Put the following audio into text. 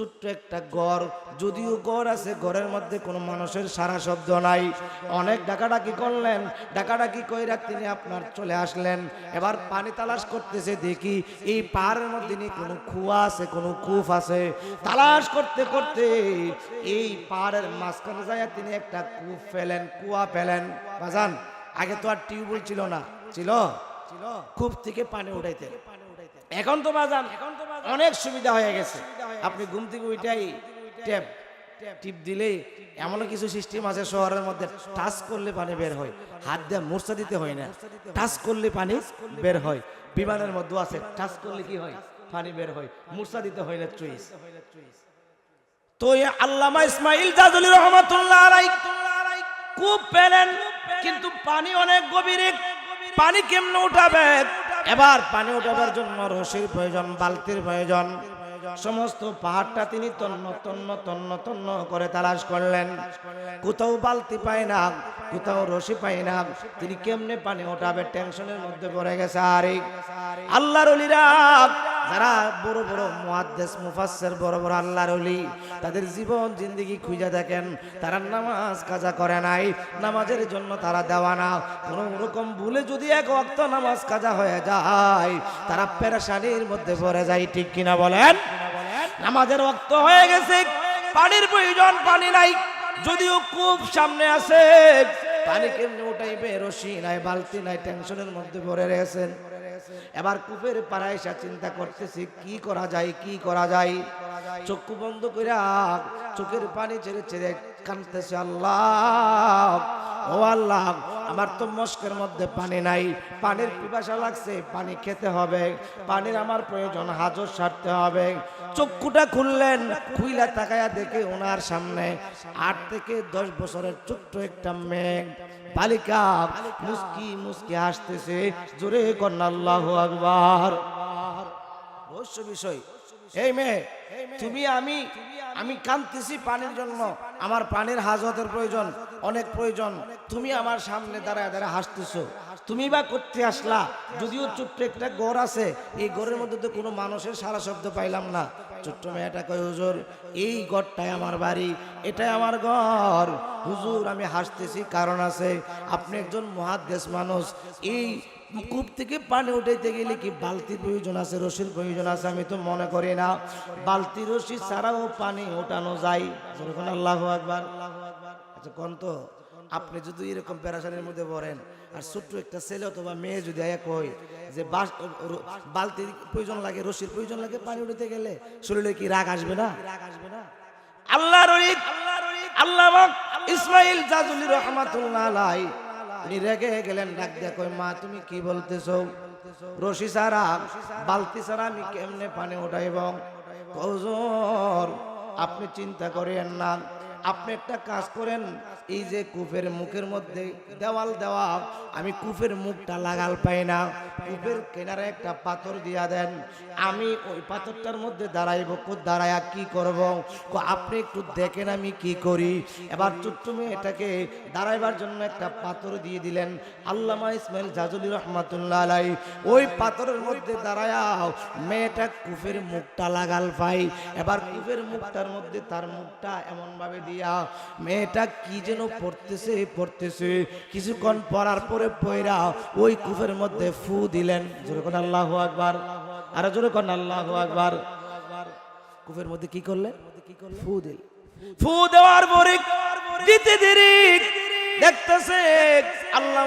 ছোট্ট একটা ঘর যদিও ঘর আছে ঘরের মধ্যে কোনো মানুষের সারা শব্দ নাই। অনেক ডাকাডাকি করলেন। ডাকাডাকি কইরা তিনি আপনার চলে আসলেন। এবার পানি তালাশ করতেছে দেখি এই পাহাড়ের মধ্যে কোনো কুয়া আছে কোনো কূপ আছে। তালাশ করতে করতে এই পাহাড়ের মাঝখানে যায় তিনি একটা কূপ ফেলেন কুয়া ফেলেন। বাজান আগে তো আর টিউবওয়েল ছিল না। ছিল? ছিল। কূপ থেকে পানি উঠাইতে এখন তো বাজান। অনেক সুবিধা হয়ে গেছে। আপনি ঘুম থেকে ওইটাই ট্যাপ টিপ দিলে এমন কিছু সিস্টেম আছে শহরের মধ্যে টাচ করলে পানি বের হয়। হাত দিয়ে মূর্ছা দিতে হয় না। টাচ করলে পানি বের হয়। বিমানের মধ্যে আছে টাচ করলে কি হয়? পানি বের হয়। মূর্ছা দিতে হয় না চুইস তো আল্লামা ইসমাইল জাজুলি রহমাতুল্লাহ কূপ পেলেন, কিন্তু পানি অনেক গভীরে। পানি কেমনে উঠাবে? এবার পানি উঠাবার জন্য রশির প্রয়োজন, বালতির প্রয়োজন। সমস্ত পাহাড়টা তিনি তন্ন তন্ন তন্ন তন্ন করে তালাশ করলেন। কোথাও বালতি পায় না, কোথাও রশি পায় না। তিনি কেমনে পানি ওঠাবে? টেনশনের মধ্যে পড়ে গেছে আরে। আল্লাহর অলিরা যারা বড় বড় মুহাদ্দেস, মুফাসসির, বড় বড় আল্লাহর অলি তাদের জীবন, জিন্দেগি খুঁজে দেখেন, তারা নামাজ কাজা করে নাই, নামাজের জন্য তারা দেওয়া না। কোনো রকম ভুলে যদি এক অক্ত নামাজ কাজা হয়ে যায়, তারা পেরেশানির মধ্যে পড়ে যায়, ঠিক কিনা বলেন? নামাজের অক্ত হয়ে গেছে, পানির প্রয়োজন, পানি নাই, যদিও খুব সামনে আছে, পানি কেমনে উঠাইবে, রশি নাই, বালতি নাই, টেনশনের মধ্যে পড়ে রয়েছেন। এবার কূপের পাড়ায় এসে চিন্তা করতেছি, কি করা যায়, কি করা যায়? চক্ষু বন্ধ করে চোখের পানি ছেড়ে ছেড়ে কানতেছে আল্লাহ, ও আল্লাহ, আমার তো মস্কের মধ্যে পানি নাই। পানির পিপাসা লাগছে, পানি খেতে হবে। পানির আমার প্রয়োজন হাজর সারতে হবে। চক্ষুটা খুললেন, খুইলা তাকায়া দেখে ওনার সামনে আট থেকে দশ বছরের ছোট্ট একটা মেঘ বালিকা মুস্কি মুস্কি হাসতেছে, জোরে কন্যা আল্লাহ আকবার। রহস্য বিষয়। এই মেয়ে, তুমি আমি আমি কাঁদতেছি পানির জন্য। আমার পানির হাজতের প্রয়োজন, অনেক প্রয়োজন। তুমি আমার সামনে দাঁড়ায় দাঁড়ায় হাসতেছো। তুমি বা করতে আসলা? যদিও ছোট্ট একটা গড় আছে, এই গড়ের মধ্যে তো কোনো মানুষের সারা শব্দ পাইলাম না। ছোট্ট মেয়েটা কয়, হুজুর, এই গড়টাই আমার বাড়ি, এটাই আমার ঘর। হুজুর, আমি হাসতেছি, কারণ আছে, আপনি একজন মহাদেশ মানুষ। এই কূপ থেকে পানি উঠাইতে গেলে কি বালতির প্রয়োজন আছে, রশির প্রয়োজন আছে? আমি তো মনে করি না। বালতি, রশি ছাড়াও পানি ওঠানো যায়। আল্লাহ আকবার। আচ্ছা কোন তো? আপনি যদি এরকম প্যারাসানের মধ্যে পড়েন, আর ছোট্ট একটা ছেলে অথবা মেয়ে যদি এক হয় যে বালতির প্রয়োজন লাগে, রশির প্রয়োজন লাগে পানি উঠতে গেলে, শরীরে কি রাগ আসবে না? রাগ আসবে না আল্লাহ আল্লাহ ইসমাইল জাজুলি রহমাতুল্লাহ রেগে গেলেন, ডাক মা, তুমি কি রশি বালতি আমি কেমনে পানি আপনি চিন্তা করেন না আপনি একটা কাজ করেন, এই যে কূপের মুখের মধ্যে দেওয়াল দেওয়া, আমি কূপের মুখটা লাগাল পাই না। কূপের কেনারে একটা পাথর দিয়া দেন, আমি ওই পাথরটার মধ্যে দাঁড়াইব দাঁড়ায়া কি করব? আপনি একটু দেখেন আমি কি করি। এবার ছোট্ট মেয়েটাকে দাঁড়াইবার জন্য একটা পাথর দিয়ে দিলেন। আল্লামা ইসমাইল জাজুলি রহমাতুল্লাহ আলাই, ওই পাথরের মধ্যে দাঁড়ায়া মেয়েটা কূপের মুখটা লাগাল পাই। এবার কূপের মুখটার মধ্যে তার মুখটা এমন ভাবে দিয়া মেয়েটা কি যেন পড়তেছে পড়তেছে। কিছুক্ষণ পড়ার পরে পয়রা ওই কূপের মধ্যে ফু দিলেন। যেরকম আল্লাহ আকবার। আর যেরকম আল্লাহ আকবার। কূপের মধ্যে কি করলেন? ফু দিল। ফু দেওয়ার পরে দেখতেছে আল্লাহ